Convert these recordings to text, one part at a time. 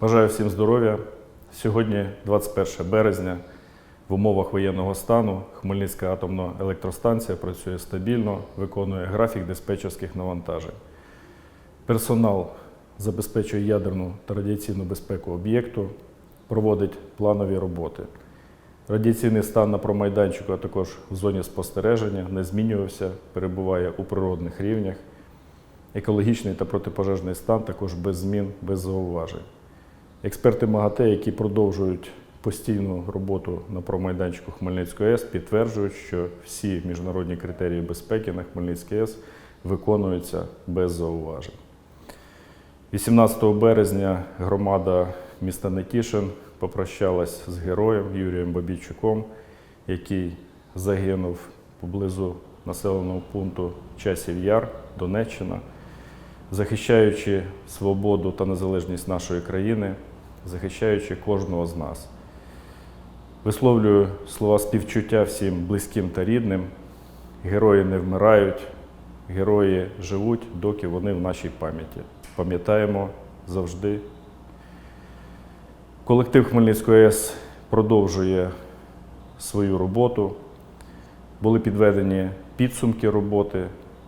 Бажаю всім здоров'я. Сьогодні, 21 березня, в умовах воєнного стану Хмельницька атомна електростанція працює стабільно, виконує графік диспетчерських навантажень. Персонал забезпечує ядерну та радіаційну безпеку об'єкту, проводить планові роботи. Радіаційний стан на промайданчику, а також в зоні спостереження не змінювався, перебуває у природних рівнях. Екологічний та протипожежний стан також без змін, без зауважень. Експерти МАГАТЕ, які продовжують постійну роботу на промайданчику Хмельницької АЕС, підтверджують, що всі міжнародні критерії безпеки на Хмельницькій АЕС виконуються без зауважень. 18 березня громада міста Нетішин попрощалась з героєм Юрієм Бабійчуком, який загинув поблизу населеного пункту Часів Яр, Донеччина, захищаючи свободу та незалежність нашої країни, захищаючи кожного з нас. Висловлюю слова співчуття всім близьким та рідним. Герої не вмирають, герої живуть, доки вони в нашій пам'яті. Пам'ятаємо завжди. Колектив Хмельницької АЕС продовжує свою роботу. Були підведені підсумки роботи,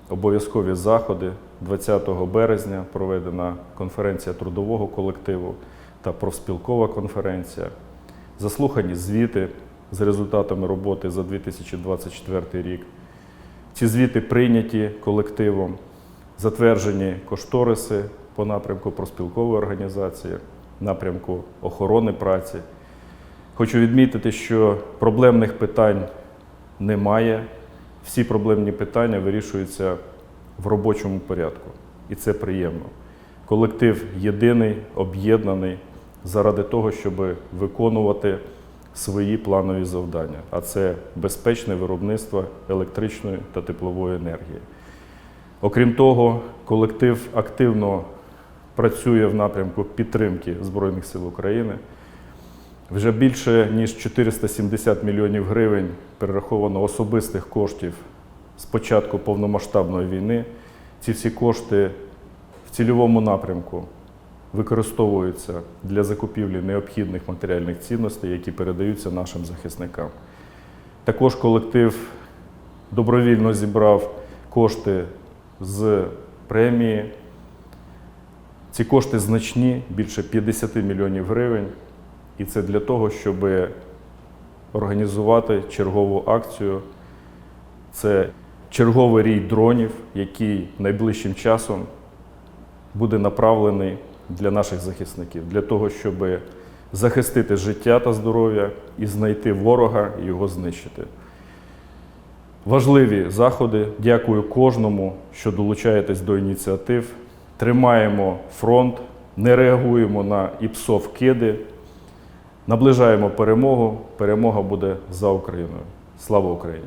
обов'язкові заходи. 20 березня проведена конференція трудового колективу та профспілкова конференція. Заслухані звіти з результатами роботи за 2024 рік. Ці звіти прийняті колективом, затверджені кошториси по напрямку проспілкової організації, напрямку охорони праці. Хочу відмітити, що проблемних питань немає. Всі проблемні питання вирішуються в робочому порядку, і це приємно. Колектив єдиний, об'єднаний заради того, щоб виконувати свої планові завдання, а це безпечне виробництво електричної та теплової енергії. Окрім того, колектив активно працює в напрямку підтримки Збройних сил України. Вже більше ніж 470 мільйонів гривень перераховано особистих коштів з початку повномасштабної війни. Ці всі кошти в цільовому напрямку використовуються для закупівлі необхідних матеріальних цінностей, які передаються нашим захисникам. Також колектив добровільно зібрав кошти з премії. Ці кошти значні, більше 50 мільйонів гривень. І це для того, щоб організувати чергову акцію. Це черговий рій дронів, який найближчим часом буде направлений для наших захисників, для того, щоб захистити життя та здоров'я і знайти ворога і його знищити. Важливі заходи. Дякую кожному, що долучаєтесь до ініціатив. Тримаємо фронт, не реагуємо на ІПСО вкиди. Наближаємо перемогу. Перемога буде за Україною. Слава Україні!